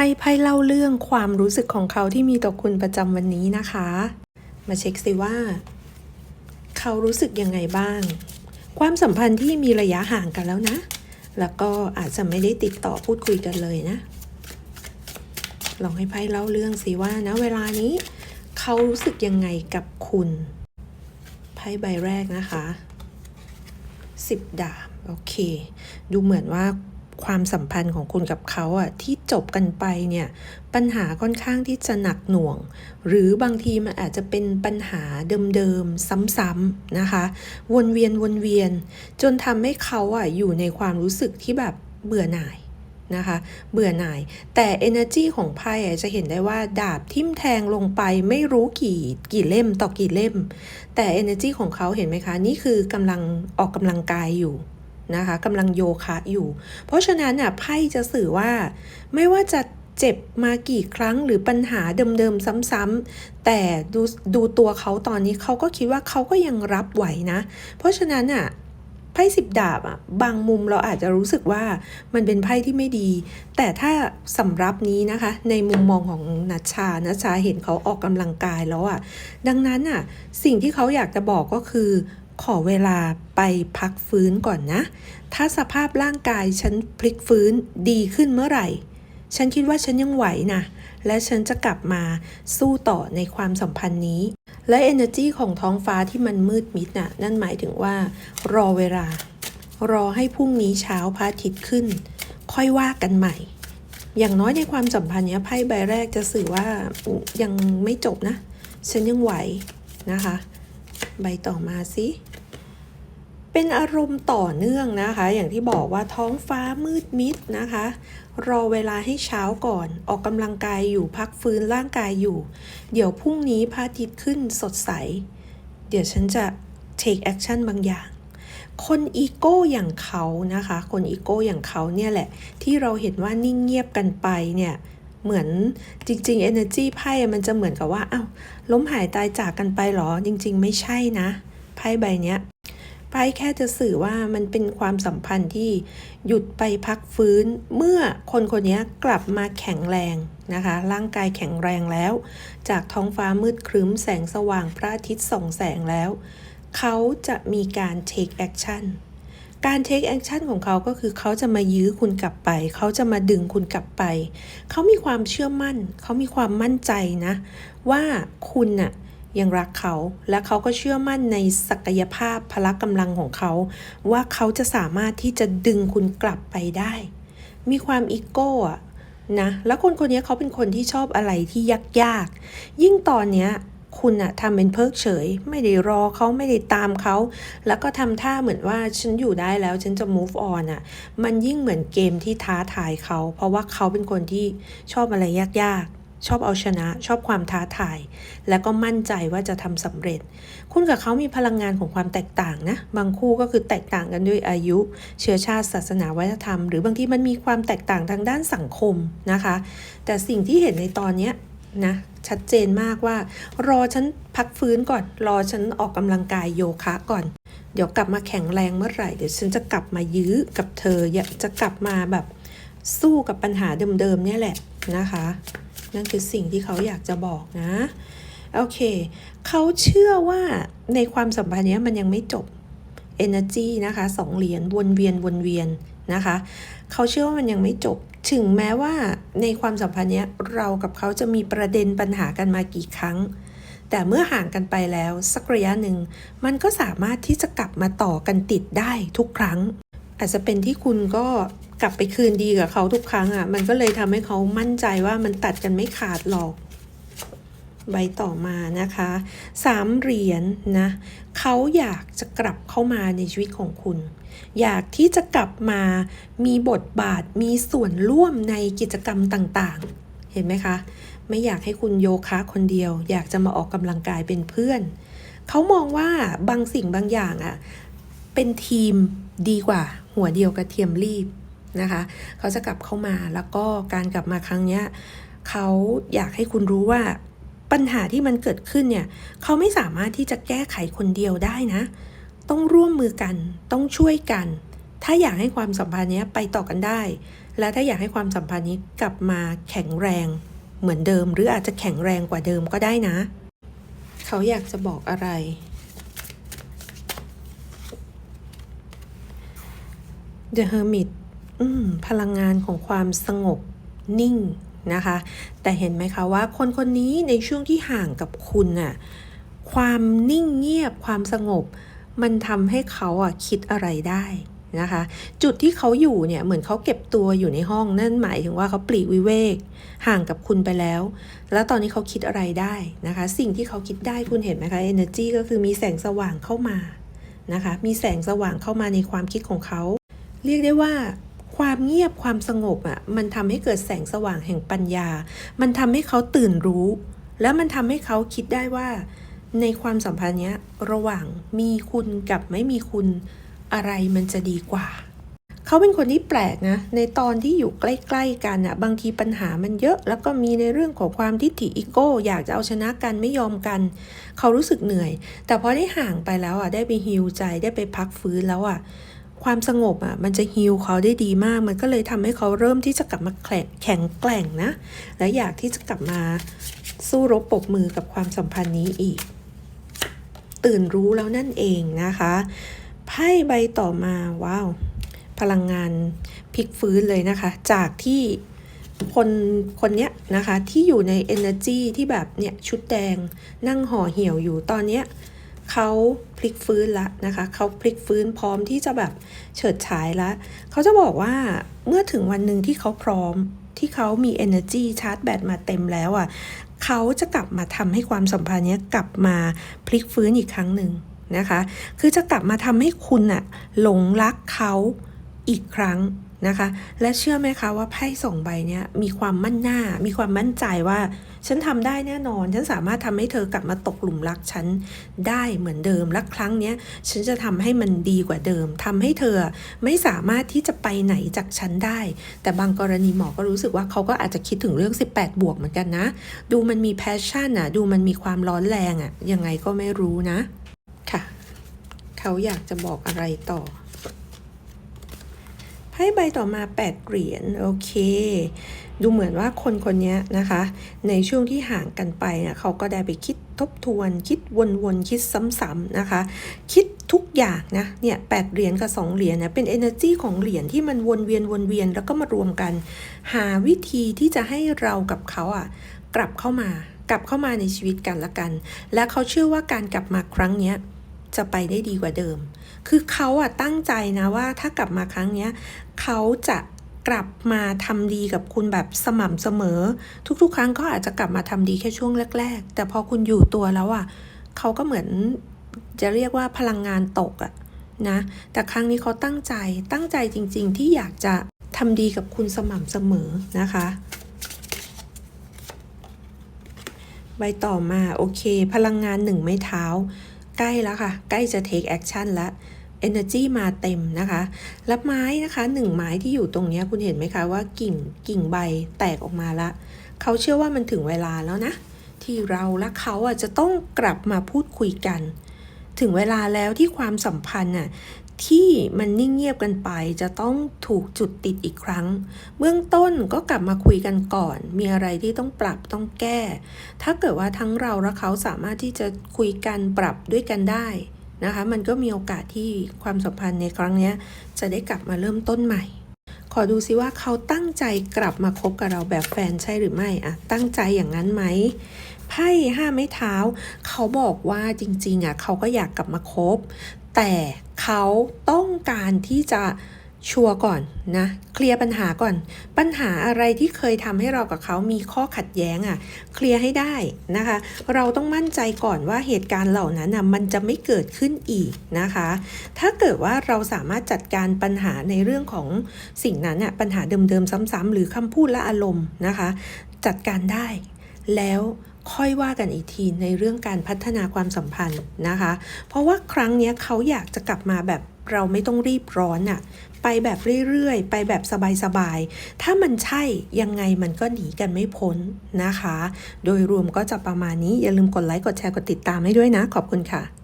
ให้ไพ่เล่าเรื่องความรู้สึกของเขาที่มีต่อคุณประจำวันนี้นะคะ มาเช็คสิว่า เขารู้สึกยังไงบ้าง ความสัมพันธ์ที่มีระยะห่างกันแล้วนะ แล้วก็อาจจะไม่ได้ติดต่อพูดคุยกันเลยนะ ลองให้ไพ่เล่าเรื่องสิว่านะเวลานี้ เขารู้สึกยังไงกับคุณไพ่ใบแรกนะคะสิบดาบ โอเค ดูเหมือนว่า ความสัมพันธ์ของคุณกับเขาอะที่จบกันไปเนี่ยปัญหาค่อนข้างที่จะหนักหน่วง หรือบางทีมันอาจจะเป็นปัญหาเดิมๆซ้ำๆนะคะ วนเวียนวนเวียน จนทำให้เขาอะอยู่ในความรู้สึกที่แบบเบื่อหน่ายนะคะ เบื่อหน่าย แต่ energy ของไพ่จะเห็นได้ว่าดาบทิ่มแทงลงไปไม่รู้กี่กี่เล่มต่อกี่เล่ม แต่ energy ของเขาเห็นไหมคะ นี่คือกำลังออกกำลังกายอยู่ นะคะกำลังโยคะอยู่ เพราะฉะนั้นน่ะไพ่จะสื่อว่าไม่ว่าจะเจ็บมากี่ครั้งหรือปัญหาเดิมๆซ้ำๆแต่ดูดูตัวเขาตอนนี้เขาก็คิดว่าเขาก็ยังรับไหวนะ เพราะฉะนั้นอะไพ่สิบดาบอะบางมุมเราอาจจะรู้สึกว่ามันเป็นไพ่ที่ไม่ดี แต่ถ้าสำรับนี้นะคะ ในมุมมองของนัชชานัชชาเห็นเขาออกกำลังกายแล้วอะ ดังนั้นอะสิ่งที่เขาอยากจะบอกก็คือ ขอเวลาไปพักฟื้นก่อนนะ ถ้าสภาพร่างกายฉันพลิกฟื้นดีขึ้นเมื่อไหร่ ฉันคิดว่าฉันยังไหวนะ และฉันจะกลับมาสู้ต่อในความสัมพันธ์นี้ และ energy ของท้องฟ้าที่มันมืดมิดน่ะ นั่นหมายถึงว่า รอเวลา รอให้พรุ่งนี้เช้าพระอาทิตย์ขึ้น ค่อยว่ากันใหม่ อย่างน้อยในความสัมพันธ์เนี้ยไพ่ใบแรกจะสื่อว่ายังไม่จบนะ ฉันยังไหวนะคะ ใบต่อมาสิ เป็นอารมณ์ต่อเนื่องนะคะ อย่างที่บอกว่าท้องฟ้ามืดมิดนะคะ รอเวลาให้เช้าก่อน ออกกำลังกายอยู่พักฟื้นร่างกายอยู่ เดี๋ยวพรุ่งนี้พระอาทิตย์ขึ้นสดใส เดี๋ยวฉันจะ take action บางอย่าง คนอีโก้อย่างเขานะคะ คนอีโก้อย่างเขาเนี่ยแหละ ที่เราเห็นว่านิ่งเงียบกันไปเนี่ยเหมือนจริงๆ energy ไพ่มันจะเหมือนกับว่าอ้าวล้มหายตายจากกันไปหรอ จริง ๆ ไม่ใช่นะ ไพ่ใบเนี้ย ไพ่แค่จะสื่อว่ามันเป็นความสัมพันธ์ที่หยุดไปพักฟื้น เมื่อคนคนนี้กลับมาแข็งแรงนะคะ ร่างกายแข็งแรงแล้ว จากท้องฟ้ามืดครึ้มแสงสว่างพระอาทิตย์ส่องแสงแล้ว เขาจะมีการ take action การ take action ของเขาก็คือเขาจะมายื้อคุณกลับไป เขาจะมาดึงคุณกลับไป เขามีความเชื่อมั่น เขามีความมั่นใจนะ ว่าคุณน่ะ ยังรักเขา และเขาก็เชื่อมั่นในศักยภาพพละกำลังของเขา ว่าเขาจะสามารถที่จะดึงคุณกลับไปได้ มีความอีโก้อะนะแล้วคนคนนี้เขาเป็นคนที่ชอบอะไรที่ยากๆ ยิ่งตอนเนี้ยคุณอะทำเป็นเพิกเฉย ไม่ได้รอเขาไม่ได้ตามเขา แล้วก็ทำท่าเหมือนว่าฉันอยู่ได้แล้วฉันจะ move on อะมันยิ่งเหมือนเกมที่ท้าทายเขา เพราะว่าเขาเป็นคนที่ชอบอะไรยากๆ ชอบเอาชนะ ชอบความท้าทาย แล้วก็มั่นใจว่าจะทำสำเร็จ คุณกับเขามีพลังงานของความแตกต่างนะ บางคู่ก็คือแตกต่างกันด้วยอายุ เชื้อชาติ ศาสนาวัฒนธรรม หรือบางทีมันมีความแตกต่างทางด้านสังคมนะคะ แต่สิ่งที่เห็นในตอนนี้นะชัดเจนมากว่า รอฉันพักฟื้นก่อน รอฉันออกกำลังกายโยคะก่อน เดี๋ยวกลับมาแข็งแรงเมื่อไหร่ เดี๋ยวฉันจะกลับมายื้อกับเธอ จะกลับมาแบบสู้กับปัญหาเดิมๆเนี่ยแหละนะคะ นั่นคือสิ่งที่เขาอยากจะบอกนะ โอเค เขาเชื่อว่าในความสัมพันธ์นี้มันยังไม่จบ energy นะคะสองเหรียญวนเวียนวนเวียนนะคะ เขาเชื่อว่ามันยังไม่จบ ถึงแม้ว่าในความสัมพันธ์นี้เรากับเขาจะมีประเด็นปัญหากันมากี่ครั้ง แต่เมื่อห่างกันไปแล้วสักระยะหนึ่ง มันก็สามารถที่จะกลับมาต่อกันติดได้ทุกครั้ง อาจจะเป็นที่คุณก็กลับไปคืนดีกับเขาทุกครั้งอะ่ะ มันก็เลยทำให้เขามั่นใจว่ามันตัดกันไม่ขาดหรอก ใบต่อมานะคะสามเหรียญนะเขาอยากจะกลับเข้ามาในชีวิตของคุณ อยากที่จะกลับมามีบทบาทมีส่วนร่วมในกิจกรรมต่างๆ เห็นไหมคะ ไม่อยากให้คุณโยคะคนเดียว อยากจะมาออกกำลังกายเป็นเพื่อน เขามองว่าบางสิ่งบางอย่างอะ่ะเป็นทีมดีกว่า หัวเดียวกระเทียมรีบนะคะเขาจะกลับเข้ามาแล้วก็การกลับมาครั้งนี้เขาอยากให้คุณรู้ว่าปัญหาที่มันเกิดขึ้นเนี่ยเขาไม่สามารถที่จะแก้ไขคนเดียวได้นะ ต้องร่วมมือกันต้องช่วยกัน ถ้าอยากให้ความสัมพันธ์นี้ไปต่อกันได้ และถ้าอยากให้ความสัมพันธ์นี้กลับมาแข็งแรงเหมือนเดิม หรืออาจจะแข็งแรงกว่าเดิมก็ได้นะ เขาอยากจะบอกอะไร The Hermit พลังงานของความสงบนิ่งนะคะ แต่เห็นไหมคะว่าคนคนนี้ในช่วงที่ห่างกับคุณน่ะความนิ่งเงียบความสงบ มันทำให้เขาอะคิดอะไรได้นะคะ จุดที่เขาอยู่เนี่ยเหมือนเขาเก็บตัวอยู่ในห้องนั่นหมายถึงว่าเขาปลีกวิเวก ห่างกับคุณไปแล้ว แล้วตอนนี้เขาคิดอะไรได้นะคะ สิ่งที่เขาคิดได้คุณเห็นไหมคะ energy ก็คือมีแสงสว่างเข้ามานะคะ มีแสงสว่างเข้ามาในความคิดของเขา เรียกได้ว่าความเงียบความสงบอะมันทำให้เกิดแสงสว่างแห่งปัญญา มันทำให้เขาตื่นรู้ แล้วมันทำให้เขาคิดได้ว่า ในความสัมพันธ์เนี้ยระหว่างมีคุณกับไม่มีคุณอะไรมันจะดีกว่า เขาเป็นคนที่แปลกนะ ในตอนที่อยู่ใกล้ ๆ กันอะบางทีปัญหามันเยอะ แล้วก็มีในเรื่องของความทิฏฐิอีโก้ อยากจะเอาชนะกันไม่ยอมกัน เขารู้สึกเหนื่อย แต่พอได้ห่างไปแล้วอะได้ไปฮิวใจได้ไปพักฟื้นแล้วอะ ความสงบอะมันจะฮิวเขาได้ดีมาก มันก็เลยทำให้เขาเริ่มที่จะกลับมาแข็งแกร่งนะ และอยากที่จะกลับมาสู้รบปรบมือกับความสัมพันธ์นี้อีก ตื่นรู้แล้วนั่นเองนะคะไพ่ใบต่อมาว้าว พลังงานพลิกฟื้นเลยนะคะ จากที่คนคนเนี้ยนะคะที่อยู่ใน energy ที่แบบเนี่ยชุดแดงนั่งห่อเหี่ยวอยู่ตอนเนี้ย เขาพลิกฟื้นละนะคะเขาพลิกฟื้นพร้อมที่จะแบบเฉิดฉายละเขาจะบอกว่าเมื่อถึงวันหนึ่งที่เขาพร้อมที่เขามี energy ชาร์จแบตมาเต็มแล้วอะเขาจะกลับมาทำให้ความสัมพันธ์นี้กลับมาพลิกฟื้นอีกครั้งหนึ่งนะคะ คือจะกลับมาทำให้คุณอะหลงรักเขาอีกครั้ง นะคะ และเชื่อไหมคะว่าไพ่สองใบเนี้ยมีความมั่นหน้า มีความมั่นใจว่า ฉันทำได้แน่นอน ฉันสามารถทำให้เธอกลับมาตกหลุมรักฉันได้เหมือนเดิม และครั้งเนี้ยฉันจะทำให้มันดีกว่าเดิมทำให้เธอไม่สามารถที่จะไปไหนจากฉันได้ แต่บางกรณีหมอก็รู้สึกว่าเขาก็อาจจะคิดถึงเรื่อง 18 บวกเหมือนกันนะ ดูมันมีแพชชั่นอะดูมันมีความร้อนแรงอะยังไงก็ไม่รู้นะ ค่ะ เขาอยากจะบอกอะไรต่อ ไพ่ใบต่อมา 8 เหรียญโอเค ดูเหมือนว่าคนคนนี้นะคะ ในช่วงที่ห่างกันไปนะเขาก็ได้ไปคิดทบทวน คิดวนๆ คิดซ้ำๆนะคะ คิดทุกอย่างนะเนี่ยแเหรียญกับ 2 เหรียญเนี่ยเป็น energy ของเหรียญที่มันวนเวียนวนเวียนแล้วก็มารวมกัน หาวิธีที่จะให้เรากับเขาอะกลับเข้ามากลับเข้ามาในชีวิตกันละกัน และเขาเชื่อว่าการกลับมาครั้งเนี้ย จะไปได้ดีกว่าเดิม คือเขาอะตั้งใจนะว่าถ้ากลับมาครั้งเนี้ยเขาจะกลับมาทำดีกับคุณแบบสม่ำเสมอ ทุกๆ ครั้งก็อาจจะกลับมาทำดีแค่ช่วงแรก ๆ แต่พอคุณอยู่ตัวแล้วอะเขาก็เหมือนจะเรียกว่าพลังงานตกอะนะ แต่ครั้งนี้เขาตั้งใจ ตั้งใจจริง ๆ ที่อยากจะทำดีกับคุณสม่ำเสมอนะคะ ใบต่อมาโอเค พลังงานหนึ่งไม้เท้า ใกล้แล้วค่ะ ใกล้จะ take action แล้ว energy มาเต็มนะคะ แล้วไม้นะคะหนึ่งไม้ที่อยู่ตรงนี้คุณเห็นไหมคะว่ากิ่งกิ่งใบแตกออกมาละ เขาเชื่อว่ามันถึงเวลาแล้วนะ ที่เราและเขาอะจะต้องกลับมาพูดคุยกัน ถึงเวลาแล้วที่ความสัมพันธ์น่ะที่มันนิ่งเงียบกันไปจะต้องถูกจุดติดอีกครั้ง เบื้องต้นก็กลับมาคุยกันก่อน มีอะไรที่ต้องปรับต้องแก้ ถ้าเกิดว่าทั้งเราและเขาสามารถที่จะคุยกันปรับด้วยกันได้นะคะ มันก็มีโอกาสที่ความสัมพันธ์ในครั้งนี้จะได้กลับมาเริ่มต้นใหม่ อดูซิว่าเขาตั้งใจกลับมาคบกับเราแบบแฟนใช่หรือไม่อะตั้งใจอย่างนั้นไหมไพ่ห้าไม้เท้า เขาบอกว่าจริงๆอะเขาก็อยากกลับมาคบ แต่เขาต้องการที่จะ ชัวร์ก่อนนะเคลียร์ปัญหาก่อน ปัญหาอะไรที่เคยทำให้เรากับเขามีข้อขัดแย้งอะ่ะ เคลียร์ให้ได้นะคะ เราต้องมั่นใจก่อนว่าเหตุการณ์เหล่านั้นอะมันจะไม่เกิดขึ้นอีกนะคะ ถ้าเกิดว่าเราสามารถจัดการปัญหาในเรื่องของสิ่งนั้นอะปัญหาเดิมๆซ้ำๆหรือคำพูดและอารมณ์นะคะ จัดการได้แล้ว ค่อยว่ากันอีกทีในเรื่องการพัฒนาความสัมพันธ์นะคะ เพราะว่าครั้งนี้เขาอยากจะกลับมาแบบเราไม่ต้องรีบร้อนอะ่ะ ไปแบบเรื่อยๆ ไปแบบสบายๆ ถ้ามันใช่ยังไงมันก็หนีกันไม่พ้นนะคะ โดยรวมก็จะประมาณนี้อย่าลืมกดไลค์กดแชร์กดติดตามให้ด้วยนะ ขอบคุณค่ะ